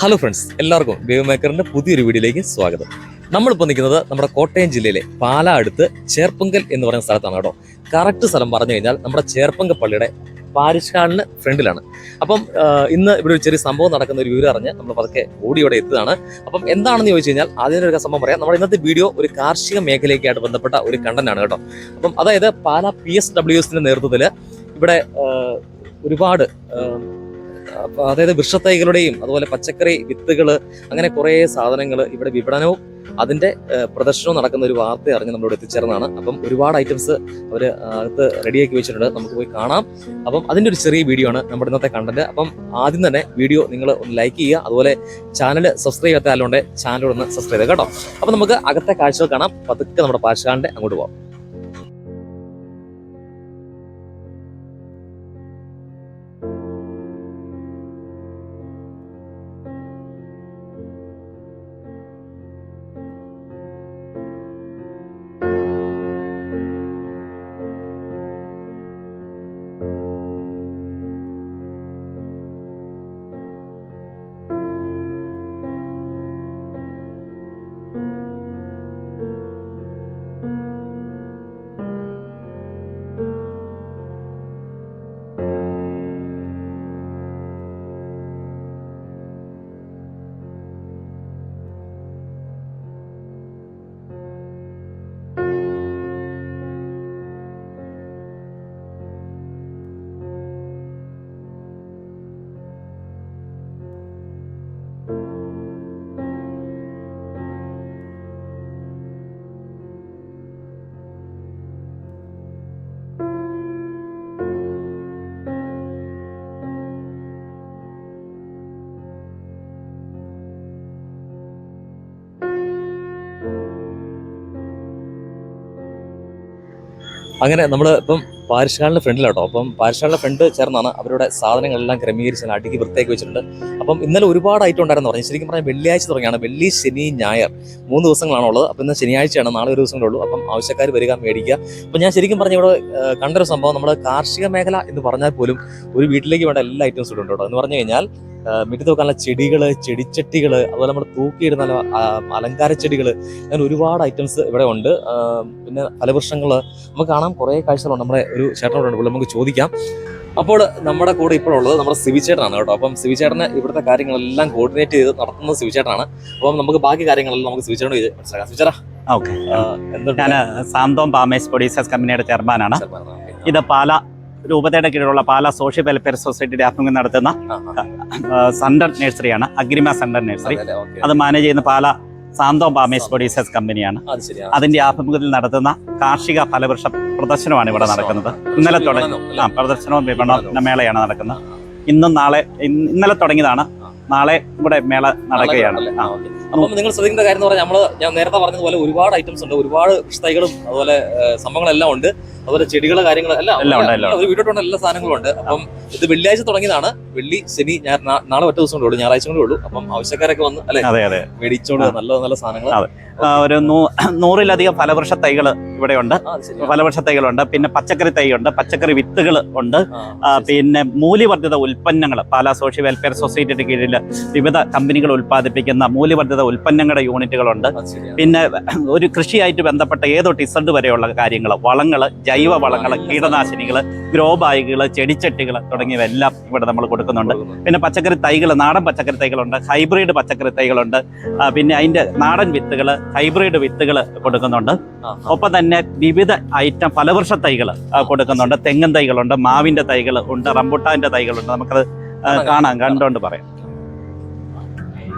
Hello friends എല്ലാവർക്കും wave മേക്കറിന്റെ പുതിയൊരു വീഡിയോയിലേക്ക് സ്വാഗതം. നമ്മളിപ്പോൾ നിൽക്കുന്നത് നമ്മുടെ കോട്ടയം ജില്ലയിലെ പാലാ അടുത്ത് ചേർപ്പങ്കൽ എന്ന് പറയുന്ന സ്ഥലത്താണ് കേട്ടോ. കറക്റ്റ് സ്ഥലം പറഞ്ഞു കഴിഞ്ഞാൽ നമ്മുടെ ചേർപ്പങ്കൽ പള്ളിയുടെ പാരിഷ് ഹാളിന് ഫ്രണ്ടിലാണ്. അപ്പം ഇന്ന് ഇവിടെ ഒരു ചെറിയ സംഭവം നടക്കുന്ന ഒരു വിവരം അറിഞ്ഞ് നമ്മൾ പതുക്കെ ഓടി ഇവിടെ എത്തുകയാണ്. അപ്പം എന്താണെന്ന് ചോദിച്ചു കഴിഞ്ഞാൽ അതിനൊരു സംഭവം പറയാം. നമ്മുടെ ഇന്നത്തെ വീഡിയോ ഒരു കാർഷിക മേഖലയ്ക്കായിട്ട് ബന്ധപ്പെട്ട ഒരു കണ്ടന്റാണ് കേട്ടോ. അപ്പം അതായത് പാലാ പി എസ് ഡബ്ല്യു എസിന്റെ നേതൃത്വത്തിൽ ഇവിടെ ഒരുപാട് അതായത് വൃക്ഷത്തൈകളുടെയും അതുപോലെ പച്ചക്കറി വിത്തുകൾ അങ്ങനെ കുറേ സാധനങ്ങൾ ഇവിടെ വിപണനവും അതിന്റെ പ്രദർശനവും നടക്കുന്ന ഒരു വാർത്ത അറിഞ്ഞ് നമ്മളോട് എത്തിച്ചേർന്നതാണ്. അപ്പം ഒരുപാട് ഐറ്റംസ് അവർ അകത്ത് റെഡിയാക്കി വെച്ചിട്ടുണ്ട്. നമുക്ക് പോയി കാണാം. അപ്പം അതിന്റെ ഒരു ചെറിയ വീഡിയോ ആണ് നമ്മുടെ ഇന്നത്തെ കണ്ടന്റ് അപ്പം ആദ്യം തന്നെ വീഡിയോ നിങ്ങൾ ഒന്ന് ലൈക്ക് ചെയ്യുക. അതുപോലെ ചാനൽ സബ്സ്ക്രൈബ് ചെയ്യാത്ത ആളുണ്ട് ചാനൽ ഒന്ന് സബ്സ്ക്രൈബ് ചെയ്യുക കേട്ടോ. അപ്പം നമുക്ക് അകത്തെ കാഴ്ചകൾ കാണാം. പതുക്കെ നമ്മുടെ പാശാന്റെ അങ്ങോട്ട് പോകാം അങ്ങനെ നമ്മൾ ഇപ്പം പാരിഷാളിന്റെ ഫ്രണ്ടിലാട്ടോ. അപ്പം പാരിഷാളിന്റെ ഫ്രണ്ട് ചേർന്നാണ് അവരുടെ സാധനങ്ങളെല്ലാം ക്രമീകരിച്ച് അടുക്കി വൃത്തിയാക്കി വെച്ചിട്ടുണ്ട്. അപ്പം ഇന്നലെ ഒരുപാട് ഐറ്റം ഉണ്ടായിരുന്നു. പറഞ്ഞു ശരിക്കും പറഞ്ഞാൽ വെള്ളിയാഴ്ച തുടങ്ങിയാണ്. വെള്ളി ശനി ഞായർ മൂന്ന് ദിവസങ്ങളാണുള്ളത്. അപ്പം ഇന്ന് ശനിയാഴ്ചയാണ്. നാളെ ഒരു ദിവസങ്ങളേ ഉള്ളൂ. അപ്പം ആവശ്യക്കാർ വരിക മേടിക്കുക. അപ്പം ഞാൻ ശരിക്കും പറഞ്ഞ ഇവിടെ കണ്ടൊരു സംഭവം. നമ്മുടെ കാർഷിക മേഖല എന്ന് പറഞ്ഞാൽ പോലും ഒരു വീട്ടിലേക്ക് വേണ്ട എല്ലാ ഐറ്റംസും ഉണ്ട് കേട്ടോ. എന്ന് പറഞ്ഞു കഴിഞ്ഞാൽ മുറ്റത്ത് വെക്കാനുള്ള ചെടികൾ ചെടിച്ചട്ടികൾ അതുപോലെ നമ്മൾ തൂക്കിയിടുന്ന അലങ്കാര ചെടികൾ അങ്ങനെ ഒരുപാട് ഐറ്റംസ് ഇവിടെ ഉണ്ട്. പിന്നെ ഫലവൃക്ഷങ്ങൾ നമുക്ക് കാണാൻ കുറേ കാഴ്ചകളുണ്ട്. നമ്മുടെ ഒരു ചേട്ടനോടുണ്ട് നമുക്ക് ചോദിക്കാം. അപ്പോൾ നമ്മുടെ കൂടെ ഇപ്പോഴുള്ളത് നമ്മുടെ സിവി ചേട്ടനാണ് കേട്ടോ. അപ്പം സിവി ചേട്ടന് ഇവിടുത്തെ കാര്യങ്ങളെല്ലാം കോർഡിനേറ്റ് ചെയ്ത് നടത്തുന്നത് സിവി ചേട്ടനാണ്. അപ്പം നമുക്ക് ബാക്കി കാര്യങ്ങളെല്ലാം നമുക്ക് സിവി ചേട്ടനോട് ചോദിച്ച് മനസ്സിലാക്കാം. സിവി ചേട്ടാ. ഓക്കെ. ഞാൻ സാന്തോം പാമേസ് പ്രൊഡ്യൂസേഴ്സ് കമ്പനിയുടെ ചെയർമാനാണ്. ഇത് പാല രൂപതയുടെ കീഴിലുള്ള പാല സോഷ്യൽ വെൽഫെയർ സൊസൈറ്റിയുടെ ആഭിമുഖ്യം നടത്തുന്ന സെന്റർ സണ്ടർ നഴ്സറിയാണ് അഗ്രിമ സണ്ടർ നഴ്സറി. അതെ, മാനേജ് ചെയ്യുന്ന പാലാ സാന്തോ ബാമേസ് പ്രൊഡ്യൂസേഴ്സ് കമ്പനിയാണ്. അത് അതിന്റെ ആഭിമുഖ്യത്തിൽ നടത്തുന്ന കാർഷിക ഫലവൃക്ഷ പ്രദർശനമാണ് ഇവിടെ നടക്കുന്നത്. ഇന്നലെ തുടങ്ങി ആ പ്രദർശനവും വിപണന. മേളയാണ് നടക്കുന്നത്. ഇന്നും നാളെ ഇന്നലെ തുടങ്ങിയതാണ്. നാളെ ഇവിടെ മേള നടക്കുകയാണ്. അപ്പം നിങ്ങൾ ശ്രദ്ധിക്കേണ്ട കാര്യം എന്ന് പറഞ്ഞാൽ നമ്മൾ ഞാൻ നേരത്തെ പറഞ്ഞതുപോലെ ഒരുപാട് ഐറ്റംസ് ഉണ്ട്. ഒരുപാട് വൃക്ഷത്തൈകളും അതുപോലെ സംഭവങ്ങളെല്ലാം ഉണ്ട്. അതുപോലെ ചെടികളെ കാര്യങ്ങൾ എല്ലാം എല്ലാം ഉണ്ട്, ഒരു എല്ലാ സാധനങ്ങളും ഉണ്ട്. അപ്പം ഇത് വെള്ളിയാഴ്ച തുടങ്ങിയതാണ്. വെള്ളി ശനി ഞാൻ നാളെ ഒറ്റ ദിവസം കൂടെ ഉള്ളൂ ഞായറാഴ്ച കൂടെ ഉള്ളൂ. അപ്പം ആവശ്യക്കാരൊക്കെ വന്ന് അല്ലെ? അതെ അതെ. മേടിച്ചോണ്ട് നല്ല നല്ല സാധനങ്ങൾ അതെ. ഒരു നൂ- നൂറിലധികം ഫലവൃക്ഷ തൈകൾ ഇവിടെയുണ്ട്. ഉണ്ട് ഫലവൃക്ഷ തൈകളുണ്ട്. പിന്നെ പച്ചക്കറി തൈയുണ്ട്. പച്ചക്കറി വിത്തുകൾ ഉണ്ട്. പിന്നെ മൂല്യവർദ്ധിത ഉൽപ്പന്നങ്ങൾ പാലാ സോഷ്യൽ വെൽഫെയർ സൊസൈറ്റിയുടെ കീഴിൽ വിവിധ കമ്പനികൾ ഉൽപ്പാദിപ്പിക്കുന്ന മൂല്യവർദ്ധിത ഉൽപ്പന്നങ്ങളുടെ യൂണിറ്റുകളുണ്ട്. പിന്നെ ഒരു കൃഷിയായിട്ട് ബന്ധപ്പെട്ട ഏതോ ടിസഡ് വരെയുള്ള കാര്യങ്ങൾ വളങ്ങൾ ജൈവ വളങ്ങൾ കീടനാശിനികൾ ഗ്രോ ബാഗുകൾ ചെടിച്ചട്ടികൾ തുടങ്ങിയവയെല്ലാം ഇവിടെ നമ്മൾ കൊടുക്കുന്നുണ്ട്. പിന്നെ പച്ചക്കറി തൈകൾ നാടൻ പച്ചക്കറി തൈകളുണ്ട് ഹൈബ്രിഡ് പച്ചക്കറി തൈകളുണ്ട്. പിന്നെ അതിന്റെ നാടൻ വിത്തുകൾ ഹൈബ്രിഡ് വിത്തുകൾ കൊടുക്കുന്നുണ്ട്. ഒപ്പം തന്നെ വിവിധ ഐറ്റം ഫലവൃക്ഷ തൈകൾ കൊടുക്കുന്നുണ്ട്. തെങ്ങൻ തൈകളുണ്ട് മാവിന്റെ തൈകൾ ഉണ്ട് റംബുട്ടാന്റെ തൈകളുണ്ട്. നമുക്കത് കാണാം, കണ്ടോണ്ട് കണ്ടുകൊണ്ട് പറയാം.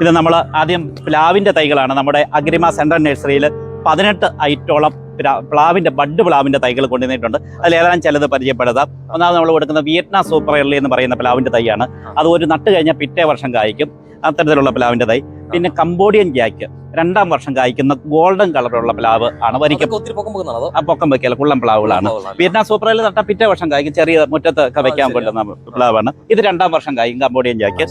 ഇത് നമ്മൾ ആദ്യം പ്ലാവിന്റെ തൈകളാണ്. നമ്മുടെ അഗ്രിമ സെൻട്രൽ നഴ്സറിയിൽ പതിനെട്ട് ഐറ്റോളം പ്ലാ- പ്ലാവിന്റെ ബഡ് പ്ലാവിന്റെ തൈകൾ കൊണ്ടുവന്നിട്ടുണ്ട്. അതിലേതാനും ചിലത് പരിചയപ്പെടുത്താം. ഒന്നാമത് നമ്മൾ കൊടുക്കുന്ന വിയറ്റ്നാം സൂപ്പർ എർലി എന്ന് പറയുന്ന പ്ലാവിന്റെ തൈയാണ്. അത് ഒരു നട്ട് കഴിഞ്ഞാൽ പിറ്റേ വർഷം കായ്ക്കും. അത്തരത്തിലുള്ള പ്ലാവിന്റെ തൈ. പിന്നെ കംബോഡിയൻ ജാക്ക് രണ്ടാം വർഷം കായ്ക്കുന്ന ഗോൾഡൻ കളറുള്ള പ്ലാവ് ആണ്. വരിക്ക പൊക്കം വെക്കല കുള്ളം പ്ലാവുകളാണ്. വിയറ്റ്നാം സൂപ്പറിൽ നട്ട പിറ്റേ വർഷം കായ്ക്കും. ചെറിയ മുറ്റത്ത് വെക്കാൻ. പറ്റുന്ന പ്ലാവാണ്. ഇത് രണ്ടാം വർഷം കായ്ക്കും കംബോഡിയൻ ജാക്ക്.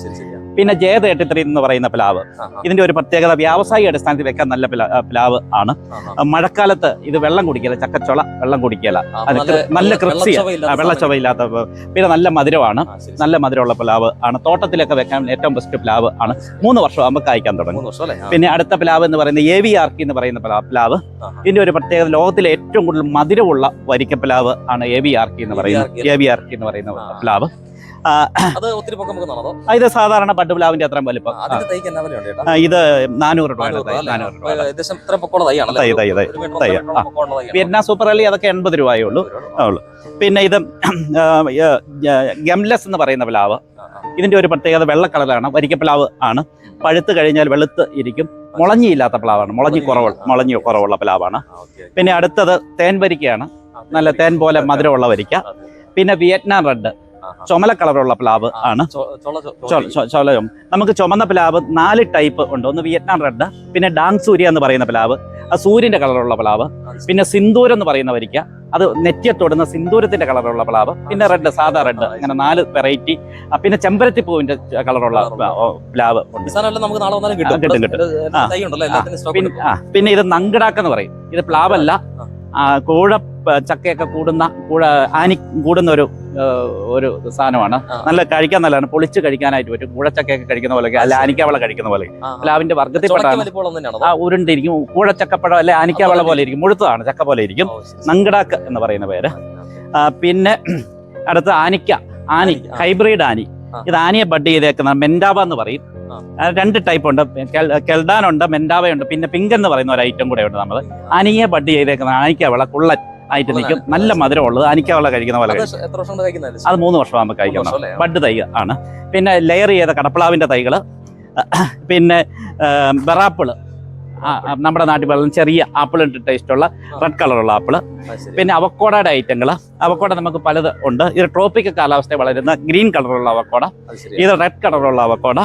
പിന്നെ ജെ തേർട്ടി ത്രീ എന്ന് പറയുന്ന പ്ലാവ്. ഇതിന്റെ ഒരു പ്രത്യേകത വ്യാവസായിക അടിസ്ഥാനത്തിൽ വെക്കാൻ നല്ല പ്ലാവ് ആണ്. മഴക്കാലത്ത് ഇത് വെള്ളം കുടിക്കില്ല ചക്കച്ചുള വെള്ളം കുടിക്കില്ല നല്ല- കൃഷി. വെള്ളച്ചൊവയില്ലാത്ത പിന്നെ നല്ല മധുരമാണ്. നല്ല മധുരമുള്ള പ്ലാവ് ആണ്. തോട്ടത്തിലൊക്കെ വെക്കാൻ ഏറ്റവും ബെസ്റ്റ് പ്ലാവ് ആണ്. മൂന്ന് വർഷം ആകുമ്പോൾ കായ്ക്കാൻ തുടങ്ങും. പിന്നെ അടുത്ത പ്ലാവ് എന്ന് പറയുന്നത് എ വി ആർക്കി എന്ന് പറയുന്ന പ്ലാ- പ്ലാവ്. ഇതിന്റെ ഒരു പ്രത്യേകത ലോകത്തിലെ ഏറ്റവും കൂടുതൽ മധുരമുള്ള വരിക്കപ്ലാവ് ആണ് എ വി ആർക്കി എന്ന് പറയുന്നത്. എ വി ആർക്കി എന്ന് പറയുന്ന പ്ലാവ്. ഇത് സാധാരണ പട്ട് പ്ലാവിന്റെ അത്രയും വലിപ്പം. ഇത് നാനൂറ് രൂപ എന്നാ സൂപ്പർ അലി അതൊക്കെ എൺപത് രൂപയേ ഉള്ളൂ. ഉള്ളൂ. പിന്നെ ഇത് ഗംലെസ് എന്ന് പറയുന്ന പ്ലാവ്. ഇതിന്റെ ഒരു പ്രത്യേകത വെള്ള കളറാണ് വരിക്കപ്ലാവ് ആണ്. പഴുത്ത് കഴിഞ്ഞാൽ വെളുത്ത് ഇരിക്കും. മുളഞ്ഞിയില്ലാത്ത പ്ലാവാണ് മുളഞ്ഞി കുറവ് മുളഞ്ഞി കുറവുള്ള പ്ലാവാണ്. പിന്നെ അടുത്തത് തേൻ വരിക്കയാണ്. നല്ല തേൻ പോലെ മധുരമുള്ള വരിക്ക. പിന്നെ വിയറ്റ്നാം റെഡ്. ചുമല കളറുള്ള പ്ലാവ് ആണ്. ചൊലയും നമുക്ക് ചുമന്ന പ്ലാവ് നാല് ടൈപ്പ് ഉണ്ട്. ഒന്ന് വിയറ്റ്നാം റെഡ് പിന്നെ ഡാങ് സൂര്യ എന്ന് പറയുന്ന പ്ലാവ്. സൂര്യന്റെ കളറുള്ള പ്ലാവ്. പിന്നെ സിന്ദൂരം എന്ന് പറയുന്ന വരിക്ക. അത് നെറ്റിയെ തൊടുന്ന സിന്ദൂരത്തിന്റെ കളറുള്ള പ്ലാവ്. പിന്നെ റെഡ് സാധാ റെഡ് അങ്ങനെ നാല് വെറൈറ്റി. പിന്നെ ചെമ്പരത്തി പൂവിന്റെ കളറുള്ള പ്ലാവ് കിട്ടും. പിന്നെ ഇത് നങ്കിടാക്കെന്ന് പറയും. ഇത് പ്ലാവല്ല കോഴ ചക്കയൊക്കെ കൂടുന്ന കൂട ആനി കൂടുന്ന ഒരു ഒരു സാധനമാണ്. നല്ല കഴിക്കാൻ നല്ലതാണ്. പൊളിച്ച് കഴിക്കാനായിട്ട് പറ്റും. കൂഴച്ചക്കയൊക്കെ കഴിക്കുന്ന പോലെ അല്ല ആനിക്കാവള കഴിക്കുന്ന പോലെ. അല്ല വർഗത്തിൽപ്പെട്ടാണ് വർഗത്തിൽ ആ ഉരുണ്ടിരിക്കും. കൂഴച്ചക്കപ്പഴം അല്ലെ ആനിക്കാവള പോലെ ഇരിക്കും. മുഴുത്തതാണ്. ചക്ക പോലെ ഇരിക്കും. നങ്കടാക്ക് എന്ന് പറയുന്ന പേര്. പിന്നെ അടുത്ത ആനിക്ക. Annie hybrid Annie. ഇത് ആനിയെ ബഡ് ചെയ്തേക്കുന്ന മെൻഡാവ എന്ന് പറയും. രണ്ട് ടൈപ്പ് ഉണ്ട്. കെൽഡാനുണ്ട് മെൻഡാവയുണ്ട്. പിന്നെ പിങ്ക് എന്ന് പറയുന്ന ഒരു ഐറ്റം കൂടെ ഉണ്ട് നമ്മൾ ആനിയെ ബഡ് ചെയ്തേക്കുന്ന ആനിക്കവള കുള്ളൻ. ആയിട്ട് നിൽക്കും. നല്ല മധുരം ഉള്ളത് അനിക്കാവുള്ള കഴിക്കുന്ന പോലെ അത് മൂന്ന് വർഷമാകുമ്പോൾ കഴിക്കണം ബഡ് തൈ ആണ്. പിന്നെ ലെയർ ചെയ്ത കടപ്പളാവിന്റെ തൈകൾ പിന്നെ ബറാപ്പിൾ. നമ്മുടെ നാട്ടിൽ പറയുന്ന ചെറിയ ആപ്പിൾ ടേസ്റ്റുള്ള റെഡ് കളറുള്ള ആപ്പിൾ. പിന്നെ അവക്കോടയുടെ ഐറ്റങ്ങൾ അവക്കോട നമുക്ക് പലത് ഉണ്ട്. ഇത് ട്രോപ്പിക്കൽ കാലാവസ്ഥ വളരുന്ന ഗ്രീൻ കളറുള്ള അവക്കോട. ഇത് റെഡ് കളറുള്ള അവക്കോട.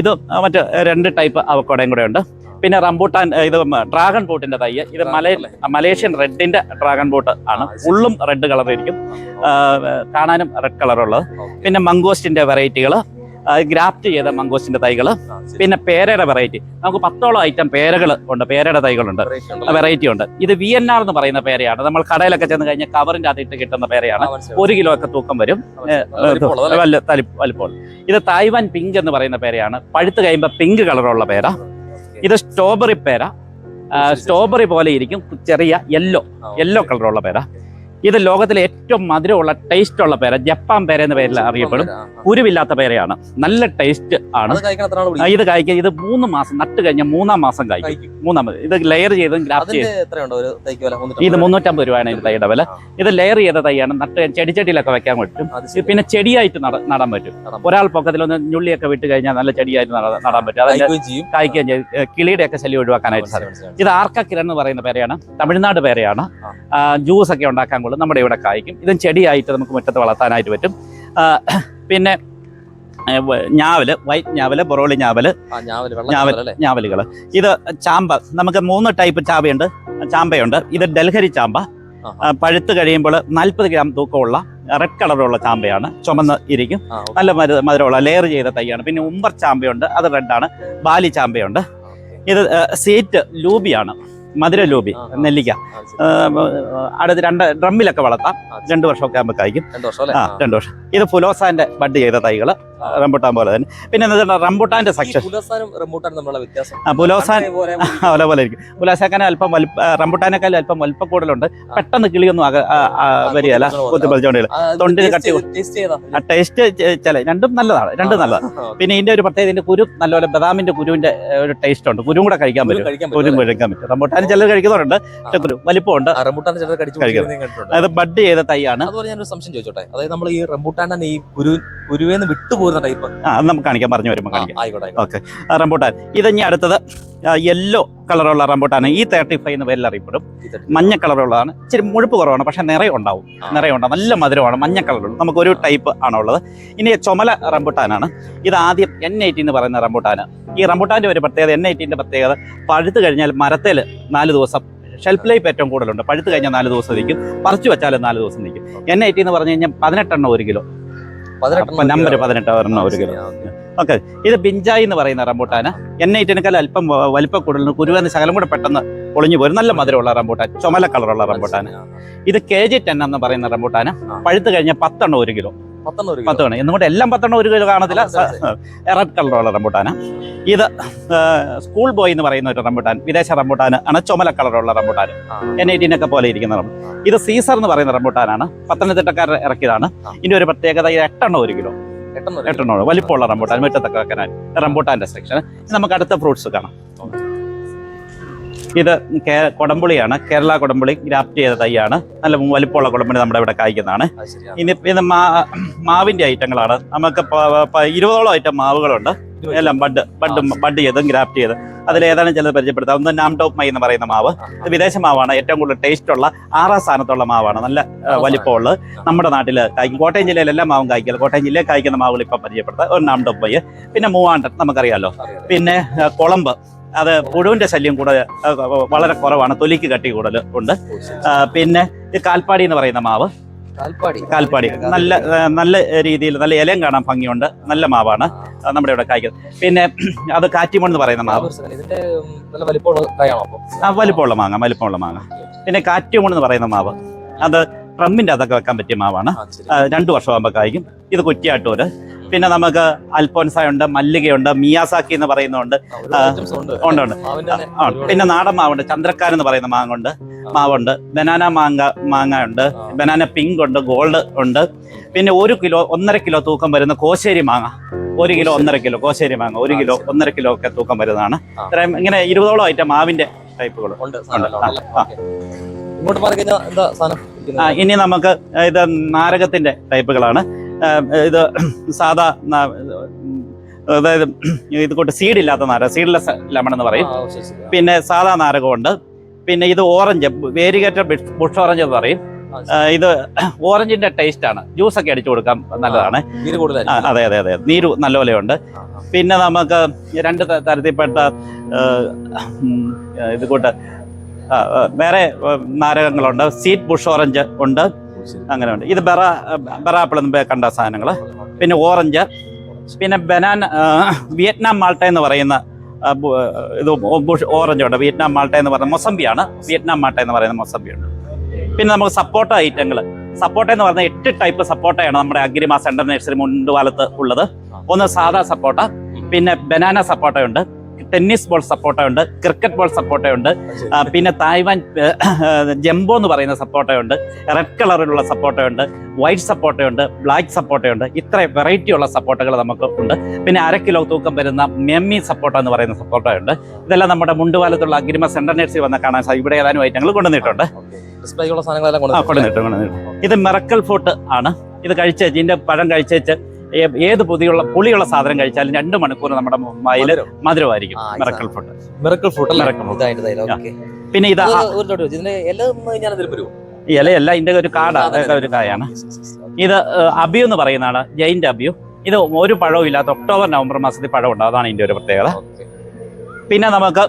ഇത് മറ്റ് രണ്ട് ടൈപ്പ് അവക്കോടയും കൂടെ ഉണ്ട്. പിന്നെ റംബൂട്ടാൻ ഇത് ഡ്രാഗൺ ബോട്ടിന്റെ തൈ ഇത് മലയ മലേഷ്യൻ റെഡിന്റെ ഡ്രാഗൺ ബോട്ട് ആണ്. ഉള്ളും റെഡ് കളർ ആയിരിക്കും കാണാനും റെഡ് കളറുള്ളത് പിന്നെ മംഗോസ്റ്റിന്റെ വെറൈറ്റികൾ ഗ്രാഫ്റ്റ് ചെയ്ത മംഗോസിന്റെ തൈകൾ പിന്നെ പേരയുടെ വെറൈറ്റി നമുക്ക് പത്തോളം ഐറ്റം പേരകൾ ഉണ്ട് പേരയുടെ തൈകളുണ്ട്. വെറൈറ്റി ഉണ്ട്. ഇത് വി എൻ ആർ എന്ന് പറയുന്ന പേരയാണ്. നമ്മൾ കടയിലൊക്കെ ചെന്ന് കഴിഞ്ഞാൽ കവറിന്റെ അകത്തിട്ട് കിട്ടുന്ന പേരയാണ്. ഒരു കിലോ ഒക്കെ തൂക്കം വരും. വലിപ്പോൾ ഇത് തായ്വാൻ പിങ്ക് എന്ന് പറയുന്ന പേരയാണ്. പഴുത്ത് കഴിയുമ്പോൾ പിങ്ക് കളറുള്ള പേര. ഇത് സ്ട്രോബെറി പേര. സ്ട്രോബെറി പോലെ ഇരിക്കും. ചെറിയ യെല്ലോ യെല്ലോ കളറുള്ള പേര. ഇത് ലോകത്തിലെ ഏറ്റവും മധുരമുള്ള ടേസ്റ്റ് ഉള്ള പേര. ജപ്പാൻ പേര എന്ന പേരിൽ അറിയപ്പെടും. കുരുവില്ലാത്ത പേരയാണ്. നല്ല ടേസ്റ്റ് ആണ്. ഇത് കായ്ക്കാൻ ഇത് മൂന്ന് മാസം നട്ട് കഴിഞ്ഞ മൂന്നാം മാസം കായ്ക്കും. മൂന്നാം ഇത് ലെയർ ചെയ്ത് ഗ്രാഫ്റ്റ് ചെയ്ത്. ഇത് മുന്നൂറ്റമ്പത് രൂപയാണ് ഇത് തൈയുടെ വില. ഇത് ലെയർ ചെയ്ത തൈയാണ്. നട്ട് ചെടിച്ചട്ടിയിലൊക്കെ വെക്കാൻ പറ്റും. പിന്നെ ചെടിയായിട്ട് നടാൻ പറ്റും. ഒരാൾ പൊക്കത്തിൽ ഒന്ന് ഞുള്ളിയൊക്കെ വിട്ട് കഴിഞ്ഞാൽ നല്ല ചെടിയായിട്ട് നടാൻ പറ്റും. അതിന്റെ ചെയ്യും. കായ്ക്കുകയും ചെയ്ത് കിളിയുടെ ഒക്കെ ശല്യം ഒഴിവാക്കാനായിട്ട് സാധിക്കും. ഇത് ആർക്ക കിരൺ എന്ന് പറയുന്ന പേരയാണ്. തമിഴ്നാട് പേരയാണ്. ജ്യൂസ് ഒക്കെ ഉണ്ടാക്കാൻ കൊള്ളും നമ്മുടെ ഇവിടെ കായ്ക്കും. ഇതും ചെടിയായിട്ട് നമുക്ക് മുറ്റത്ത് വളർത്താനായിട്ട് പറ്റും. പിന്നെ ഞാവൽ വൈറ്റ് ഞാവൽ ബൊറോളി ഞാവൽ ഞാവൽ. ഞാവലുകൾ ഇത് ചാമ്പ നമുക്ക് മൂന്ന് ടൈപ്പ് ചാമ്പയുണ്ട്. ചാമ്പയുണ്ട്. ഇത് ഡൽഹരി ചാമ്പ. പഴുത്ത് കഴിയുമ്പോൾ നാൽപ്പത് ഗ്രാം തൂക്കമുള്ള റെഡ് കളറുള്ള ചാമ്പയാണ്. ചുമന്ന് ഇരിക്കും. നല്ല മരു മധുരമുള്ള ലെയർ ചെയ്ത തൈയാണ്. പിന്നെ ഉമ്പർ ചാമ്പയുണ്ട്. അത് റെഡാണ് ബാലി ചാമ്പയുണ്ട്. ഇത് സീറ്റ് ലൂബിയാണ്. മധുര ലൂബി. നെല്ലിക്ക. അടുത്ത് രണ്ട് ഡ്രമ്മിലൊക്കെ വളർത്താം. രണ്ടു വർഷമൊക്കെ ആകുമ്പോൾ കായ്ക്കും? ആ രണ്ടു വർഷം. ഇത് ഫുലോസാന്റെ ബഡ് ചെയ്ത തൈകൾ. റംബുട്ടാൻ പോലെ തന്നെ. പിന്നെ എന്താ റംബുട്ടാന്റെ സെക്ഷൻ പുലോസാൻ പോലെ പോലെ ഇരിക്കും. പുലാശാക്കാനെ അല്പം വലുപ്പ റംബുട്ടാനേക്കാൾ അല്പം വലുപ്പ കൂടുതലുണ്ട് പെട്ടെന്ന് കിളിയൊന്നും വരികയല്ല. കൊത്തി ആ, ഇത് തൊണ്ടിന് കട്ടി ടേസ്റ്റ് ചില രണ്ടും നല്ലതാണ്. രണ്ടും നല്ലതാണ് പിന്നെ ഇതിന്റെ ഒരു പ്രത്യേകത ഇതിന്റെ കുരു നല്ലപോലെ ബദാമിന്റെ കുരുവിന്റെ ഒരു ടേസ്റ്റ് ഉണ്ട്. കുരും കൂടെ കഴിക്കാൻ പറ്റും. കുരു? കഴിക്കാൻ പറ്റും. റംബുട്ടാൻ ചിലർ കഴിക്കുന്നവരുണ്ട്. പക്ഷെ കുരു വലിപ്പമുണ്ട്. റംബൂട്ടാൻ ചിലർ കടിച്ചു കഴിക്കാം. കുടിക്കുന്നത് ഞാൻ കണ്ടിട്ടുണ്ട്. അത് ബഡ് ചെയ്ത തൈയാണ്. അതുപോലെ ഞാനൊരു സംശയം ചോദിച്ചോട്ടെ? അതായത് നമ്മൾ ഈ റംബുട്ടാന്റെ ഈ കുരു കുരുവേന്ന് വിട്ടുപോകുന്ന ടൈപ്പ് ആ അത് നമുക്ക് കാണിക്കാൻ പറഞ്ഞു വരുമ്പോൾ കാണിക്കാം. ആയിക്കോട്ടെ ഓക്കെ. റംബുട്ടാൻ. ഇത് ഇനി അടുത്തത്. യെല്ലോ കളറുള്ള റംബൂട്ടാണ്. ഈ തേർട്ടി ഫൈവ് എന്ന് പേരിൽ അറിയപ്പെടും. മഞ്ഞ കളറുള്ളതാണ് ഇച്ചിരി മുഴുപ്പ് കുറവാണ് പക്ഷെ നിറയെ ഉണ്ടാവും. നിറയെ ഉണ്ടാവും. നല്ല മധുരമാണ് മഞ്ഞ കളറുള്ളത് നമുക്ക് ഒരു ടൈപ്പ് ആണുള്ളത് ഇനി ചുമല റംബുട്ടാനാണ്. ഇത് ആദ്യം എൻ എയ്റ്റി എന്ന് പറയുന്ന റംബുട്ടാന്. ഈ റംബൂട്ടാന്റെ ഒരു പ്രത്യേകത എൻ എയ്റ്റീന്റെ പ്രത്യേകത പഴുത്ത് കഴിഞ്ഞാൽ മരത്തിൽ നാല് ദിവസം ഷെൽഫ് ലൈഫ് ഏറ്റവും കൂടുതലുണ്ട്. പഴുത്ത് കഴിഞ്ഞാൽ നാല് ദിവസം നിൽക്കും. പറിച്ചു വെച്ചാലും നാല് ദിവസം നിൽക്കും. എൻ എയ്റ്റി എന്ന് പറഞ്ഞു കഴിഞ്ഞാൽ പതിനെട്ടെണ്ണം ഒരു കിലോ. നമ്പർ പതിനെട്ടെണ്ണം പതിനെട്ട് ഒരെണ്ണം ഒരു കിലോ. ഓക്കെ. ഇത് ബിഞ്ചായി എന്ന് പറയുന്ന റംബൂട്ടാന്. എൻ ഐറ്റിനേക്കാൾ അല്പം വലിപ്പം കൂടുതൽ കുരുവെന്ന് ശകലം കൂടെ പെട്ടെന്ന് ഒളിഞ്ഞു പോരും നല്ല മധുരമുള്ള റംബൂട്ടാൻ. ചുമല കളറുള്ള റംബൂട്ടാൻ ഇത് കെ ജി ടെൻ എന്ന് പറയുന്ന റംബൂട്ടാന്. പഴുത്ത് കഴിഞ്ഞാൽ പത്തെണ്ണം ഒരു കിലോ. പത്തെണ്ണം എന്നും കൂടെ എല്ലാം പത്തെണ്ണം ഒരു കിലോ കാണത്തില്ല. റെഡ് കളറുള്ള റംബൂട്ടാന്. ഇത് സ്കൂൾ ബോയ് എന്ന് പറയുന്ന ഒരു റംബൂട്ടാൻ. വിദേശ റംബൂട്ടാൻ ആണ്. ചുമല കളറുള്ള റംബൂട്ടാൻ. എൻ ഐറ്റീനൊക്കെ പോലെ ഇരിക്കുന്ന റംബൂട്ടാൻ ഇത് സീസർ എന്ന് പറയുന്ന റംബൂട്ടാനാണ്. പത്തനംതിട്ടക്കാർ ഇറക്കിയതാണ്. ഇതിന്റെ ഒരു പ്രത്യേകത ഇത് എട്ടെണ്ണം ഒരു കിലോ. എട്ടെണ്ണം ഒരു കിലോ. എട്ടെണ്ണം വലിപ്പമുള്ള റംബൂട്ടാൻ മുറ്റത്തൊക്കെ വെക്കാനായി. റംബൂട്ടാന്റെ സെക്ഷൻ നമുക്ക് അടുത്ത ഫ്രൂട്ട്സ് കാണാം. ഇത് കേ- കൊടംപുളിയാണ്. കേരള കൊടംപുളി ഗ്രാഫ്റ്റ് ചെയ്ത തൈയാണ്. നല്ല വലിപ്പമുള്ള കൊടംപുളി നമ്മുടെ ഇവിടെ കായ്ക്കുന്നതാണ്. ഇനി ഇത് മാ മാവിന്റെ ഐറ്റങ്ങളാണ്. നമുക്ക് ഇരുപതോളം ഐറ്റം മാവുകളുണ്ട്. എല്ലാം ബഡ് ബഡ് ബഡ് ചെയ്തും ഗ്രാഫ്റ്റ് ചെയ്ത്. അതിൽ ഏതാണ് ചിലത് പരിചയപ്പെടുത്താം? ഒന്ന് നാം ടോപ്പ് മൈ എന്ന് പറയുന്ന മാവ്. ഇത് വിദേശ മാവാണ്. ഏറ്റവും കൂടുതൽ ടേസ്റ്റ് ഉള്ള ആറാം സ്ഥാനത്തുള്ള മാവാണ്. നല്ല വലിപ്പമുള്ളത് നമ്മുടെ നാട്ടിൽ കായ്ക്കും. കോട്ടയം ജില്ലയിൽ എല്ലാ മാവും കായ്ക്കില്ല കോട്ടയം ജില്ലയിൽ കായ്ക്കുന്ന മാവുകൾ ഇപ്പം പരിചയപ്പെടുത്താം. ഒരു നാം ടോപ്പ് മൈ. പിന്നെ മൂവാണ്ടൻ നമുക്കറിയാലോ. അറിയാം. പിന്നെ കുളമ്പ്. അത് പുഴുവിന്റെ ശല്യം കൂടെ വളരെ കുറവാണ്. തൊലിക്ക് കട്ടി കൂടുതൽ ഉണ്ട്. പിന്നെ കാൽപ്പാടി എന്ന് പറയുന്ന മാവ്. കാൽപ്പാടി. നല്ല നല്ല രീതിയിൽ നല്ല ഇലയും കാണാൻ ഭംഗിയുണ്ട്. നല്ല മാവാണ്. നമ്മുടെ ഇവിടെ കായ്ക്കുന്നത്. പിന്നെ അത് കാറ്റിമോൺ എന്ന് പറയുന്ന മാവ്. ആ വലിപ്പമുള്ള മാങ്ങ വലിപ്പമുള്ള മാങ്ങ. പിന്നെ കാറ്റിമോൺ എന്ന് പറയുന്ന മാവ്. അത് ട്രമ്മിന്റെ അതൊക്കെ വെക്കാൻ പറ്റിയ മാവാണ്. രണ്ടു വർഷമാകുമ്പോൾ കായ്ക്കും. ഇത് കുറ്റിയാട്ടൂര് പിന്നെ നമുക്ക് അൽഫോൻസ ഉണ്ട് മല്ലികയുണ്ട് മിയാസാക്കി എന്ന് പറയുന്നുണ്ട് ഉണ്ട്. ഉണ്ട്, പിന്നെ നാടൻ മാവുണ്ട് ചന്ദ്രക്കാർ എന്ന് പറയുന്ന മാങ്ങുണ്ട്. മാവുണ്ട്. ബനാന മാങ്ങ മാങ്ങ ഉണ്ട് ബനാന പിങ്ക് ഉണ്ട് ഗോൾഡ് ഉണ്ട്. പിന്നെ ഒരു കിലോ ഒന്നര കിലോ തൂക്കം വരുന്ന കോശേരി മാങ്ങ. ഒരു കിലോ ഒന്നര കിലോ കോശേരി മാങ്ങ. ഒരു കിലോ. ഒന്നര കിലോ ഒക്കെ തൂക്കം വരുന്നതാണ്. ഇത്രയും ഇങ്ങനെ ഇരുപതോളം ഐറ്റം മാവിന്റെ ടൈപ്പുകൾ. ഉണ്ട്. ഇങ്ങോട്ട് ഇനി നമുക്ക് ഇത് നാരകത്തിന്റെ ടൈപ്പുകളാണ്. ഇത് സാധാ അതായത് ഇത് കൊണ്ട് സീഡില്ലാത്ത നാരക സീഡ്ലെസ് ലെമൺ എന്ന് പറയും. പിന്നെ സാധാ നാരകമുണ്ട്. പിന്നെ ഇത് ഓറഞ്ച് വേരികേറ്റ ബുഷ് ഓറഞ്ച് എന്ന് പറയും. ഇത് ഓറഞ്ചിന്റെ ടേസ്റ്റ് ആണ്. ജ്യൂസ് ഒക്കെ അടിച്ചു കൊടുക്കാൻ നല്ലതാണ്. അതെ അതെ അതെ നീര് നല്ലപോലെയുണ്ട്. ആ, ആ. പിന്നെ നമുക്ക് രണ്ട് തരത്തിൽപ്പെട്ട ഇത് കൂട്ട് വേറെ നാരകങ്ങളുണ്ട്. സീറ്റ് ബുഷ് ഓറഞ്ച് ഉണ്ട്. അങ്ങനെ ഉണ്ട് ഇത് ബെറ ബെറ ആപ്പിൾ കണ്ട സാധനങ്ങൾ പിന്നെ ഓറഞ്ച് പിന്നെ ബനാൻ വിയറ്റ്നാം മാൾട്ട എന്ന് പറയുന്ന ഇത് ഓറഞ്ച് ഉണ്ട്. വിയറ്റ്നാം മാൾട്ട എന്ന് പറയുന്ന മൊസംബിയാണ്. വിയറ്റ്നാം മാൾട്ട എന്ന് പറയുന്ന മൊസംബിയുണ്ട്. പിന്നെ നമുക്ക് സപ്പോട്ട ഐറ്റങ്ങൾ സപ്പോട്ട എന്ന് പറഞ്ഞാൽ എട്ട് ടൈപ്പ് സപ്പോട്ടയാണ് നമ്മുടെ അഗ്രിമ സെൻട്രൽ നഴ്സറി മുൻകാലത്ത് ഉള്ളത്. ഒന്ന് സാധാ സപ്പോട്ട പിന്നെ ബനാന ഉണ്ട് ടെന്നീസ് ബോൾ സപ്പോട്ട ഉണ്ട് ക്രിക്കറ്റ് ബോൾ സപ്പോട്ട ഉണ്ട് പിന്നെ തായ്വാൻ ജംബോ എന്ന് പറയുന്ന സപ്പോട്ടയുണ്ട് റെഡ് കളറിലുള്ള സപ്പോട്ടയുണ്ട് വൈറ്റ് സപ്പോട്ടയുണ്ട് ബ്ലാക്ക് സപ്പോട്ടയുണ്ട് ഇത്ര വെറൈറ്റി ഉള്ള സപ്പോട്ടകൾ നമുക്ക് ഉണ്ട്. പിന്നെ അര കിലോ തൂക്കം വരുന്ന മെമ്മി സപ്പോർട്ട എന്ന് പറയുന്ന സപ്പോട്ടയുണ്ട് ഇതെല്ലാം നമ്മുടെ മുണ്ടുപാലത്തുള്ള അഗ്രിമ സെന്റർ നഴ്സറി വന്ന കാണാൻ സാധിക്കും ഇവിടെ ഏതാനും ഐറ്റങ്ങൾ കൊണ്ടുവന്നിട്ടുണ്ട്. സാധനങ്ങളെല്ലാം കൊണ്ടുവന്നിട്ടുണ്ട്. കൊണ്ടുവന്നിട്ട് കൊണ്ടുവന്നിട്ട് ഇത് മെറക്കൽ ഫ്രൂട്ട് ആണ്. ഇത് കഴിച്ചേച്ച് ഇതിന്റെ പഴം കഴിച്ചേച്ച് ഏത് പുതിയുള്ള പുളിയുള്ള സാധനം കഴിച്ചാലും രണ്ട് മണിക്കൂർ നമ്മുടെ മയിൽ മധുരമായിരിക്കും. Miracle food miracle food. Okay. പിന്നെ ഇത് ഇലയല്ല ഇതിന്റെ ഒരു കാട. ഒരു കായാണ്. ഇത് അബിയു എന്ന് പറയുന്നതാണ് ജയിന്റ് അബിയു. ഇത് ഒരു പഴവും ഇല്ലാത്ത ഒക്ടോബർ നവംബർ മാസത്തിൽ പഴം ഉണ്ട് അതാണ് ഇതിന്റെ ഒരു പ്രത്യേകത. പിന്നെ നമുക്ക്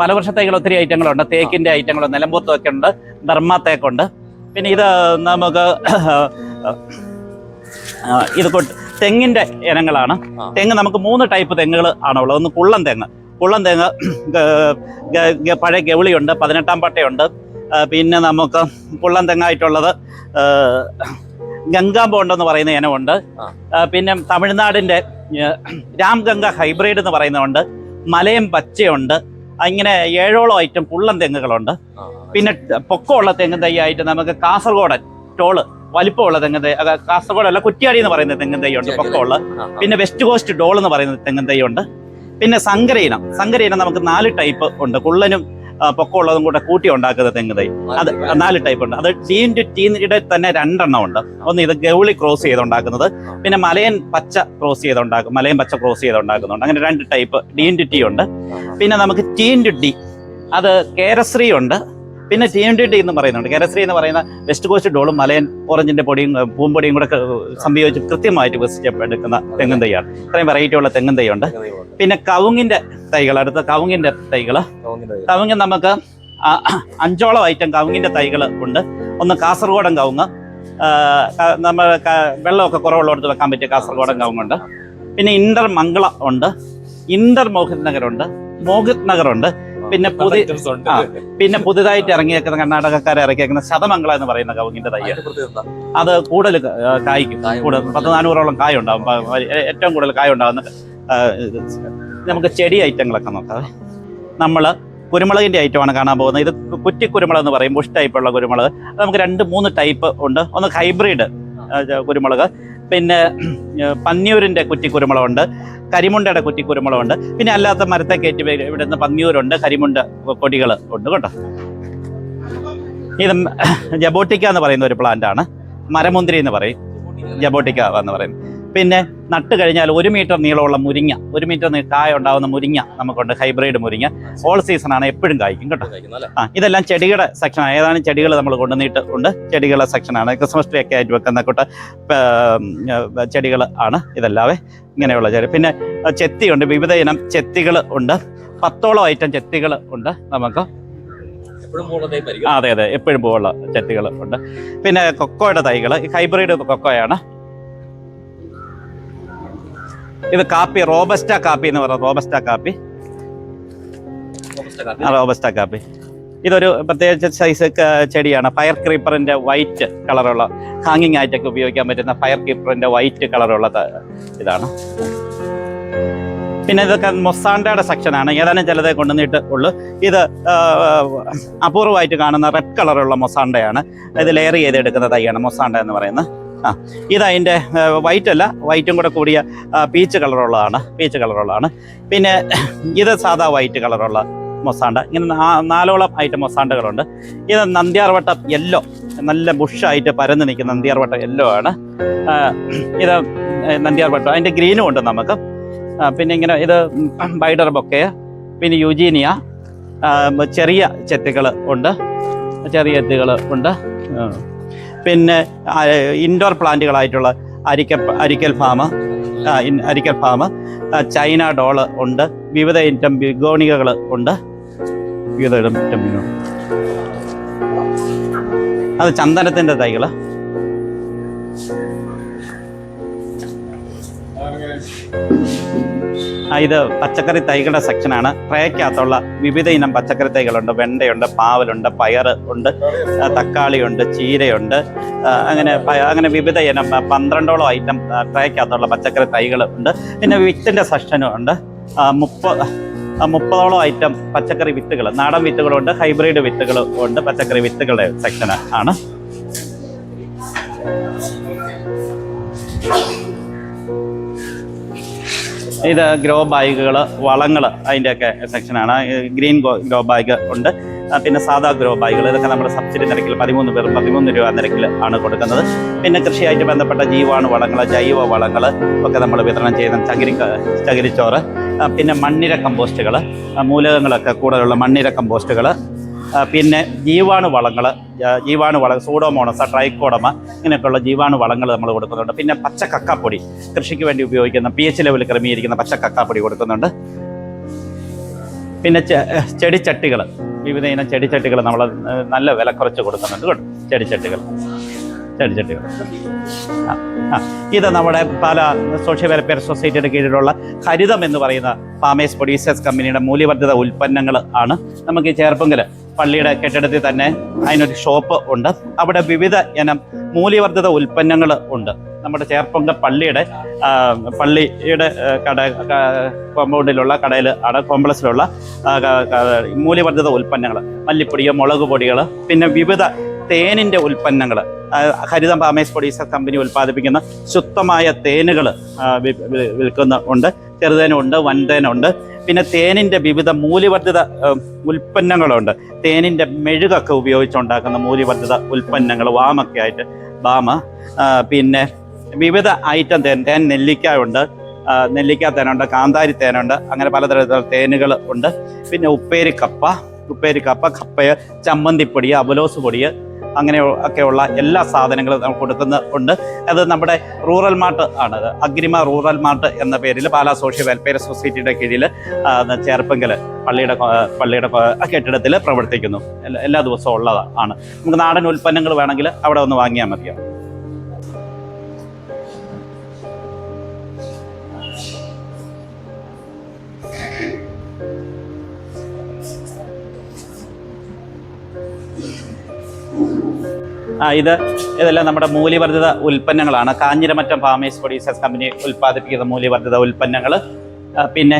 പല വർഷത്തേക്കുള്ള ഒത്തിരി ഐറ്റങ്ങളുണ്ട്. തേക്കിന്റെ ഐറ്റങ്ങൾ നിലമ്പൂത്തൊക്കെ ഉണ്ട് ധർമ്മ തേക്കുണ്ട്. പിന്നെ ഇത് നമുക്ക് ഇത് കൊണ്ട് തെങ്ങിന്റെ ഇനങ്ങളാണ്. തെങ്ങ് നമുക്ക് മൂന്ന് ടൈപ്പ് തെങ്ങുകൾ ആണുള്ളത്. ഒന്ന് കുള്ളൻ തെങ്ങ്. കുള്ളൻ തെങ്ങ് പഴയ ഗവിളിയുണ്ട് പതിനെട്ടാം പട്ടയുണ്ട്. പിന്നെ നമുക്ക് കുള്ളൻ തെങ്ങായിട്ടുള്ളത് ഗംഗാമ്പോണ്ടെന്ന് ഗംഗാബോണ്ട് എന്ന് പറയുന്ന ഇനമുണ്ട് പിന്നെ തമിഴ്നാടിന്റെ രാംഗംഗ ഹൈബ്രിഡ് എന്ന് പറയുന്നതുണ്ട്. മലയം പച്ചയുണ്ട്. അങ്ങനെ ഏഴോളം ഐറ്റം പുള്ളൻ തെങ്ങുകളുണ്ട്. പിന്നെ പൊക്കമുള്ള തെങ്ങ് ആയിട്ട് നമുക്ക് കാസർഗോഡൻ ടോൾ വലിപ്പമുള്ള തെങ്ങൻ തൈ കാസർഗോഡല്ല കുറ്റിയാടി എന്ന് പറയുന്ന തെങ്ങൻ തൈയുണ്ട് പൊക്കമുള്ള. പിന്നെ വെസ്റ്റ് കോസ്റ്റ് ഡോൾ എന്ന് പറയുന്ന തെങ്ങൻ തൈയുണ്ട് പിന്നെ സങ്കരയിനം സങ്കരയിനം നമുക്ക് നാല് ടൈപ്പ് ഉണ്ട്. കുള്ളനും പൊക്കമുള്ളതും കൂടെ കൂട്ടി ഉണ്ടാക്കുന്ന തെങ്ങ് തൈ അത് നാല് ടൈപ്പ് ഉണ്ട്. അത് ടീൻ ടു ടീനിടെ തന്നെ രണ്ടെണ്ണം ഉണ്ട്. ഒന്ന് ഇത് ഗൗളി ക്രോസ് ചെയ്തുണ്ടാക്കുന്നത്. പിന്നെ മലയൻ പച്ച ക്രോസ് ചെയ്തുണ്ടാക്കും മലയൻ പച്ച ക്രോസ് ചെയ്തുണ്ടാക്കുന്നുണ്ട്. അങ്ങനെ രണ്ട് ടൈപ്പ് ഡീൻ ടു ടീ ഉണ്ട്. പിന്നെ നമുക്ക് ടീൻ ടു ഡി. അത് കേരശ്രീ ഉണ്ട്. പിന്നെ ടി എം ഡി എന്ന് പറയുന്നുണ്ട്. കേരശ്രീ എന്ന് പറയുന്ന വെസ്റ്റ് കോസ്റ്റ് ഡോളും മലയൻ ഓറഞ്ചിന്റെ പൊടിയും പൂമ്പൊടിയും കൂടെ സംയോജിച്ച് കൃത്യമായിട്ട് വികസിച്ചെടുക്കുന്ന തെങ്ങും തൈയാണ്. ഇത്രയും വെറൈറ്റി ഉള്ള തെങ്ങും തൈയുണ്ട്. പിന്നെ കവുങ്ങിന്റെ തൈകൾ അടുത്ത കവുങ്ങിന്റെ തൈകൾ. കവുങ്ങ് നമുക്ക് അഞ്ചോളം ഐറ്റം കവുങ്ങിന്റെ തൈകൾ ഉണ്ട്. ഒന്ന് കാസർഗോഡൻ കവുങ്ങ്. നമ്മൾ വെള്ളമൊക്കെ കുറവുള്ളിടത്ത് വെക്കാൻ പറ്റിയ കാസർഗോഡൻ കവുങ്ങുണ്ട്. പിന്നെ ഇന്റർ മംഗള ഉണ്ട്. ഇന്റർ മോഹിത് നഗറുണ്ട്. മോഹിത് നഗറുണ്ട്. പിന്നെ പുതിയ പിന്നെ പുതുതായിട്ട് ഇറങ്ങിയേക്കുന്ന കർണാടകക്കാർ ഇറക്കിയേക്കുന്ന ശതമംഗള എന്ന് പറയുന്ന കവുങ്ങിന്റെ എന്താ? അത് കൂടുതൽ കായ്ക്കും. കായ കൂടുതൽ പത്ത് നാനൂറോളം കായ ഉണ്ടാവും. ഏറ്റവും കൂടുതൽ കായ ഉണ്ടാവുന്ന നമുക്ക് ചെടി ഐറ്റങ്ങളൊക്കെ നോക്കാം. നമ്മൾ കുരുമുളകിന്റെ ഐറ്റമാണ് കാണാൻ പോകുന്നത്. ഇത് കുറ്റി കുരുമുളക് എന്ന് പറയും. ബുഷ് ടൈപ്പുള്ള കുരുമുളക്. അത് നമുക്ക് രണ്ട് മൂന്ന് ടൈപ്പ് ഉണ്ട്. ഒന്ന് ഹൈബ്രിഡ് കുരുമുളക്. പിന്നെ പന്നിയൂരിന്റെ പന്നിയൂരിന്റെ കുറ്റി കുരുമുളകുണ്ട് കരിമുണ്ടയുടെ കുറ്റി കുരുമുളകുണ്ട് പിന്നെ അല്ലാത്ത മരത്തെ കയറ്റി ഇവിടെ നിന്ന് പന്നിയൂരുണ്ട് കരിമുണ്ട കൊടികൾ ഉണ്ട് കേട്ടോ. ഇത് ജബോട്ടിക്ക എന്ന് പറയുന്ന ഒരു പ്ലാന്റ് ആണ്. മരമുന്തിരി എന്ന് പറയും. ജബോട്ടിക്ക എന്ന് പറയുന്നത്. പിന്നെ നട്ട് കഴിഞ്ഞാൽ ഒരു മീറ്റർ നീളമുള്ള മുരിങ്ങ ഒരു മീറ്റർ കായ ഉണ്ടാവുന്ന മുരിങ്ങ നമുക്കുണ്ട് ഹൈബ്രിഡ് മുരിങ്ങ. ഓൾ സീസൺ ആണ് എപ്പോഴും കായ്ക്കും കേട്ടോ. ആ ഇതെല്ലാം ചെടികളുടെ സെക്ഷനാണ് ഏതാനും ചെടികൾ നമ്മൾ കൊണ്ടുവന്നിട്ട് ഉണ്ട് ചെടികളുടെ സെക്ഷനാണ് ക്രിസ്മസ് ട്രീ ഒക്കെ ആയിട്ട് വെക്കുന്ന കൂട്ട ചെടികൾ ആണ് ഇതെല്ലാവേ ഇങ്ങനെയുള്ള ചെടി. പിന്നെ ചെത്തിയുണ്ട് വിവിധ ഇനം ചെത്തികൾ ഉണ്ട്. പത്തോളം ഐറ്റം ചെത്തികൾ ഉണ്ട് നമുക്ക്. അതെ അതെ. എപ്പോഴും പോകുള്ള ചെത്തികൾ ഉണ്ട്. പിന്നെ കൊക്കോയുടെ തൈകൾ ഹൈബ്രിഡ് കൊക്കോയാണ്. ഇത് കാപ്പി റോബസ്റ്റ കാപ്പി എന്ന് പറയുന്നത് റോബസ്റ്റ കാപ്പി. റോബസ്റ്റ കാപ്പി. ഇതൊരു പ്രത്യേകിച്ച് സൈസ് ചെടിയാണ്. ഫയർ ക്രീപ്പറിന്റെ വൈറ്റ് കളറുള്ള ഹാങ്ങിങ് ആയിട്ടൊക്കെ ഉപയോഗിക്കാൻ പറ്റുന്ന ഫയർ ക്രീപ്പറിന്റെ വൈറ്റ് കളറുള്ള ഇതാണ്. പിന്നെ ഇതൊക്കെ മൊസാണ്ടയുടെ സെക്ഷനാണ് ഏതാനും ചിലതേ കൊണ്ടുവന്നിട്ട് ഉള്ളു. ഇത് അപൂർവമായിട്ട് കാണുന്ന റെഡ് കളറുള്ള മൊസാണ്ടയാണ് ഇത് ലെയർ ചെയ്തെടുക്കുന്ന തൈയാണ് മൊസാണ്ട എന്ന് പറയുന്നത്. ആ ഇത് അതിന്റെ വൈറ്റ് അല്ല വൈറ്റും കൂടെ കൂടിയ പീച്ച് കളറുള്ളതാണ് പീച്ച് കളറുള്ളതാണ് പിന്നെ ഇത് സാധാ വൈറ്റ് കളറുള്ള മൊസാണ്ട. ഇങ്ങനെ നാലോളം ഐറ്റം മൊസാണ്ടകളുണ്ട്. ഇത് നന്ദ്യാർവട്ടം യെല്ലോ നല്ല ബുഷായിട്ട് പരന്ന് നിൽക്കുന്ന നന്ദ്യാർവട്ടം യെല്ലോ ആണ്. ഇത് നന്ദ്യാർവട്ടം. അതിന്റെ ഗ്രീനും ഉണ്ട് നമുക്ക്. പിന്നെ ഇങ്ങനെ ഇത് ബൈഡർ ബൊക്കെ പിന്നെ യുജീനിയ ചെറിയ ചെത്തുകൾ ഉണ്ട്. ചെറിയ ചെത്തുകൾ ഉണ്ട്. പിന്നെ ഇൻഡോർ പ്ലാന്റുകളായിട്ടുള്ള അരിക്കൽ അരിക്കൽ farm Arikkal farm China doll ഉണ്ട് വിവിധ ഇനം ബിഗോണികകൾ ഉണ്ട്. വിവിധ ഇനം. ഇറ്റം അത് ചന്ദനത്തിന്റെ Thank ആ, ഇത് പച്ചക്കറി തൈകളുടെ സെക്ഷനാണ് ട്രേക്കകത്തുള്ള വിവിധ ഇനം പച്ചക്കറി തൈകളുണ്ട്. വെണ്ടയുണ്ട് പാവലുണ്ട് പയർ ഉണ്ട് തക്കാളിയുണ്ട് ചീരയുണ്ട്. അങ്ങനെ അങ്ങനെ വിവിധ ഇനം പന്ത്രണ്ടോളം ഐറ്റം ട്രേക്കകത്തുള്ള പച്ചക്കറി തൈകൾ ഉണ്ട്. പിന്നെ വിത്തിന്റെ സെക്ഷനും ഉണ്ട്. മുപ്പ മുപ്പതോളം ഐറ്റം പച്ചക്കറി വിത്തുകൾ നാടൻ വിത്തുകളുണ്ട് ഹൈബ്രിഡ് വിത്തുകളും ഉണ്ട് പച്ചക്കറി വിത്തുകളുടെ സെക്ഷൻ ആണ്. ഇത് ഗ്രോ ബാഗുകൾ വളങ്ങൾ അതിന്റെയൊക്കെ സെക്ഷനാണ് ഗ്രീൻ ഗ്രോ ബാഗ് ഉണ്ട്. പിന്നെ സാധാ ഗ്രോ ബാഗുകൾ ഇതൊക്കെ നമ്മൾ സബ്സിഡി നിരക്കിൽ പതിമൂന്ന് പേർ പതിമൂന്ന് രൂപ നിരക്കിൽ ആണ് കൊടുക്കുന്നത്. പിന്നെ കൃഷിയായിട്ട് ബന്ധപ്പെട്ട ജീവാണു വളങ്ങൾ ജൈവ വളങ്ങൾ ഒക്കെ നമ്മൾ വിതരണം ചെയ്യുന്ന ചകിരി ചകിരിച്ചോറ്. പിന്നെ മണ്ണിര കമ്പോസ്റ്റുകൾ മൂലകങ്ങളൊക്കെ കൂടുതലുള്ള മണ്ണിര കമ്പോസ്റ്റുകൾ പിന്നെ ജീവാണു വളങ്ങൾ ജീവാണു വള സൂഡോമോണസ ട്രൈക്കോഡമ ഇങ്ങനെയൊക്കെയുള്ള ജീവാണു വളങ്ങൾ നമ്മൾ കൊടുക്കുന്നുണ്ട്. പിന്നെ പച്ച കക്കാപ്പൊടി കൃഷിക്ക് വേണ്ടി ഉപയോഗിക്കുന്ന പി എച്ച് ലെവൽ ക്രമീകരിക്കുന്ന പച്ച കക്കാപ്പൊടി കൊടുക്കുന്നുണ്ട്. പിന്നെ ചെടിച്ചട്ടികൾ വിവിധ ഇനം ചെടിച്ചട്ടികൾ നമ്മൾ നല്ല വില കുറച്ച് കൊടുക്കുന്നുണ്ട് കേട്ടോ ചെടിച്ചട്ടികൾ ചെടിച്ചട്ടികൾ ആ. ഇത് നമ്മുടെ പല സോഷ്യൽ വെൽഫെയർ സൊസൈറ്റിയുടെ കീഴിലുള്ള ഹരിതം എന്ന് പറയുന്ന ഫാമേഴ്സ് പ്രൊഡ്യൂസേഴ്സ് കമ്പനിയുടെ മൂല്യവർദ്ധിത ഉൽപ്പന്നങ്ങൾ ആണ്. നമുക്ക് ഈ ചേർപ്പങ്കൽ പള്ളിയുടെ കെട്ടിടത്തിൽ തന്നെ അതിനൊരു ഷോപ്പ് ഉണ്ട്. അവിടെ വിവിധ ഇനം മൂല്യവർദ്ധിത ഉൽപ്പന്നങ്ങൾ ഉണ്ട്. നമ്മുടെ ചേർപ്പൊങ്ക പള്ളിയുടെ പള്ളിയുടെ കട കോമ്പൗണ്ടിലുള്ള കടയിൽ ആണ് കോംപ്ലക്സിലുള്ള മൂല്യവർദ്ധിത ഉൽപ്പന്നങ്ങൾ. മല്ലിപ്പൊടിയോ മുളക് പൊടികൾ പിന്നെ വിവിധ തേനിന്റെ ഉൽപ്പന്നങ്ങൾ ഹരിതം പാമേസ് പ്രൊഡ്യൂസർ കമ്പനി ഉൽപ്പാദിപ്പിക്കുന്ന ശുദ്ധമായ തേനുകൾ വിൽക്കുന്ന ഉണ്ട് ചെറുതേനുണ്ട് വൻതേനുണ്ട് പിന്നെ തേനിന്റെ വിവിധ മൂല്യവർദ്ധിത ഉൽപ്പന്നങ്ങളുണ്ട്. തേനിന്റെ മെഴുകൊക്കെ ഉപയോഗിച്ചുണ്ടാക്കുന്ന മൂല്യവർദ്ധിത ഉൽപ്പന്നങ്ങൾ വാമൊക്കെ ആയിട്ട് വാമ. പിന്നെ വിവിധ ഐറ്റം തേൻ തേൻ നെല്ലിക്ക ഉണ്ട് നെല്ലിക്ക തേനുണ്ട് കാന്താരി തേനുണ്ട് അങ്ങനെ പലതരത്തിലുള്ള തേനുകൾ ഉണ്ട്. പിന്നെ ഉപ്പേരി കപ്പ ഉപ്പേരി കപ്പ കപ്പയ് ചമ്മന്തിപ്പൊടി അബലോസ് പൊടി അങ്ങനെ ഒക്കെയുള്ള എല്ലാ സാധനങ്ങളും നമുക്ക് കൊടുക്കുന്ന ഉണ്ട്. അത് നമ്മുടെ റൂറൽ മാർട്ട് ആണ്. അഗ്രിമ റൂറൽ മാർട്ട് എന്ന പേരിൽ പാലാ സോഷ്യൽ വെൽഫെയർ സൊസൈറ്റിയുടെ കീഴിൽ ചേർപ്പെങ്കിൽ പള്ളിയുടെ പള്ളിയുടെ കെട്ടിടത്തിൽ പ്രവർത്തിക്കുന്നു. എല്ലാ ദിവസവും ഉള്ളതാണ്. നമുക്ക് നാടൻ ഉൽപ്പന്നങ്ങൾ വേണമെങ്കിൽ അവിടെ ഒന്ന് വാങ്ങിയാൽ മതിയാവും ആ ഇത് ഇതെല്ലാം നമ്മുടെ മൂല്യവർദ്ധിത ഉൽപ്പന്നങ്ങളാണ്. കാഞ്ഞിരമറ്റം ഫാമേഴ്സ് പ്രൊഡ്യൂസേഴ്സ് കമ്പനി ഉൽപ്പാദിപ്പിക്കുന്ന മൂല്യവർദ്ധിത ഉൽപ്പന്നങ്ങൾ പിന്നെ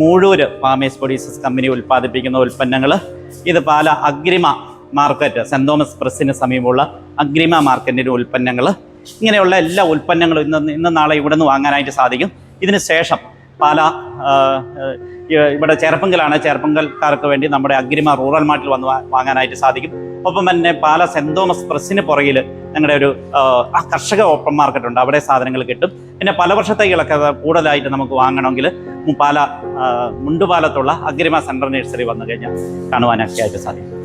മൂഴൂര് ഫാമേഴ്സ് പ്രൊഡ്യൂസേഴ്സ് കമ്പനി ഉൽപ്പാദിപ്പിക്കുന്ന ഉൽപ്പന്നങ്ങൾ ഇത് Pala Agrima market saint Thomas പ്രസ്സിന് സമീപമുള്ള അഗ്രിമ മാർക്കറ്റിന്റെ ഉൽപ്പന്നങ്ങൾ ഇങ്ങനെയുള്ള എല്ലാ ഉൽപ്പന്നങ്ങളും ഇന്ന് ഇന്ന് നാളെ ഇവിടെ നിന്ന് വാങ്ങാനായിട്ട് സാധിക്കും. ഇതിന് ശേഷം പാല ഇവിടെ ചേർപ്പങ്കലാണ് ചേർപ്പങ്കൽക്കാർക്ക് വേണ്ടി നമ്മുടെ അഗ്രിമ റൂറൽ മാർട്ടിൽ വന്ന് വാങ്ങാനായിട്ട് സാധിക്കും. ഒപ്പം തന്നെ പാല സെന്റ് തോമസ് പ്രസ്സിന് പുറകിൽ ഞങ്ങളുടെ ഒരു കർഷക ഓപ്പൺ മാർക്കറ്റ് ഉണ്ട്. അവിടെ സാധനങ്ങൾ കിട്ടും. പിന്നെ പല വർഷത്തേക്കുകളൊക്കെ കൂടുതലായിട്ട് നമുക്ക് വാങ്ങണമെങ്കിൽ പാല മുണ്ടുപാലത്തുള്ള അഗ്രിമ സെൻട്രൽ നഴ്സറി വന്നു കഴിഞ്ഞാൽ കാണുവാനൊക്കെ ആയിട്ട് സാധിക്കും.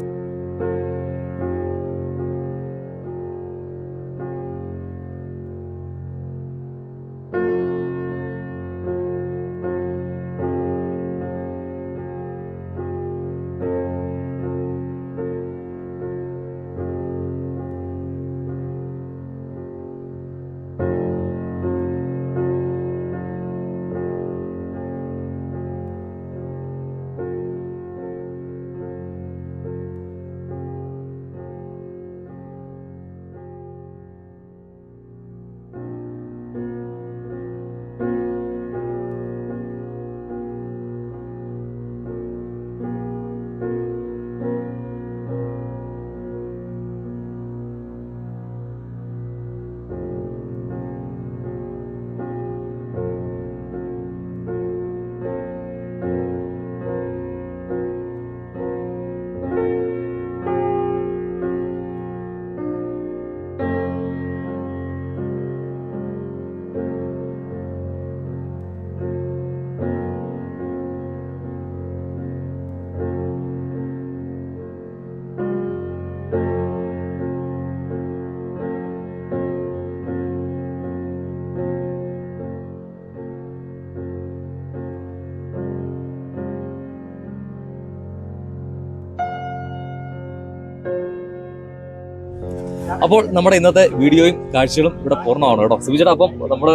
അപ്പോൾ നമ്മുടെ ഇന്നത്തെ വീഡിയോയും കാഴ്ചകളും ഇവിടെ പൂർണമാണ് കേട്ടോ. സുബിചേട്ടാ അപ്പം നമ്മൾ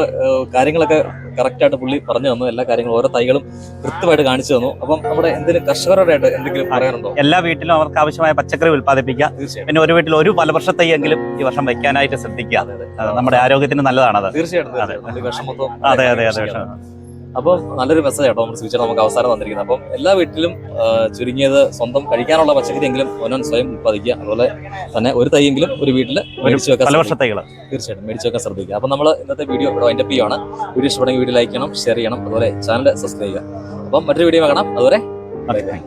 കാര്യങ്ങളൊക്കെ കറക്റ്റായിട്ട് പുള്ളി പറഞ്ഞു തന്നു. എല്ലാ കാര്യങ്ങളും ഓരോ തൈകളും കൃത്യമായിട്ട് കാണിച്ചു തന്നു. അപ്പം നമ്മുടെ എന്തെങ്കിലും കർഷകരോടായിട്ട് എന്തെങ്കിലും പറയാനുണ്ടോ? എല്ലാ വീട്ടിലും അവർക്ക് ആവശ്യമായ പച്ചക്കറി ഉൽപ്പാദിപ്പിക്കുക. പിന്നെ ഒരു വീട്ടിൽ ഒരു ഫലവർഷത്തെയെങ്കിലും ഈ വർഷം വെക്കാനായിട്ട് ശ്രദ്ധിക്കുക. നമ്മുടെ ആരോഗ്യത്തിന് നല്ലതാണത് തീർച്ചയായിട്ടും അതെ. നമ്മുടെ അതെ അതെ അതെ രക്ഷിക്കണം. അപ്പം നല്ലൊരു മെസ്സേജ് ആട്ടോ നമ്മൾ സ്വീച്ചർ നമുക്ക് അവസാനം തന്നിരിക്കുന്നത്. അപ്പം എല്ലാ വീട്ടിലും ചുരുങ്ങിയത് സ്വന്തം കഴിക്കാനുള്ള പച്ചക്കറി എങ്കിലും ഓനോൻ സ്വയം ഉൽപ്പാദിക്കുക. അതുപോലെ തന്നെ ഒരു തൈയെങ്കിലും ഒരു വീട്ടിൽ മേടിച്ചു വെക്കാൻ തീർച്ചയായിട്ടും മേടിച്ചു വെക്കാൻ ശ്രദ്ധിക്കുക. അപ്പം നമ്മൾ ഇന്നത്തെ വീഡിയോ ഇവിടെ വൈൻഡപ്പ് ആണ് വീഡിയോ ഇഷ്ടപ്പെടുമെങ്കിൽ വീഡിയോ ലൈക്ക് ചെയ്യണം ഷെയർ ചെയ്യണം. അതുപോലെ ചാനൽ സബ്സ്ക്രൈബ് ചെയ്യുക. അപ്പം മറ്റൊരു വീഡിയോ കാണാം. അതുവരെ ബൈ ബൈ